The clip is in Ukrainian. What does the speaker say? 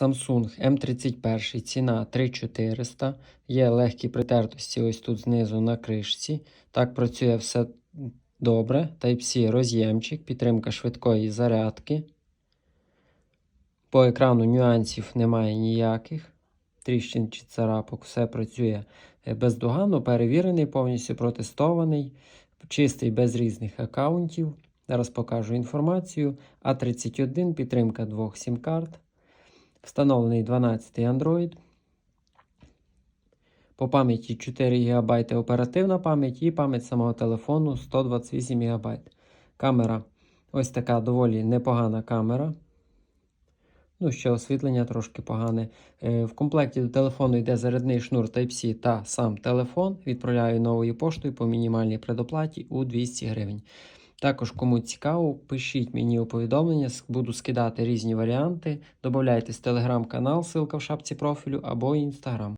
Samsung M31, ціна 3400. Є легкі притертості ось тут знизу на кришці. Так працює все добре. Type-C роз'ємчик, підтримка швидкої зарядки. По екрану нюансів немає ніяких. Тріщин чи царапок, все працює е, бездоганно, перевірений, повністю протестований, чистий без різних аккаунтів. Зараз покажу інформацію. А31, підтримка двох сім-карт. Встановлений 12 Android. По пам'яті 4 ГБ оперативна пам'ять і пам'ять самого телефону 128 ГБ. Камера ось така доволі непогана камера. Ну, ще освітлення трошки погане. Е, В комплекті до телефону йде зарядний шнур Type-C та сам телефон. Відправляю новою поштою по мінімальній предоплаті у 200 гривень. Також, кому цікаво, пишіть мені у повідомлення, буду скидати різні варіанти. Додайтесь телеграм-канал, ссылка в шапці профілю або інстаграм.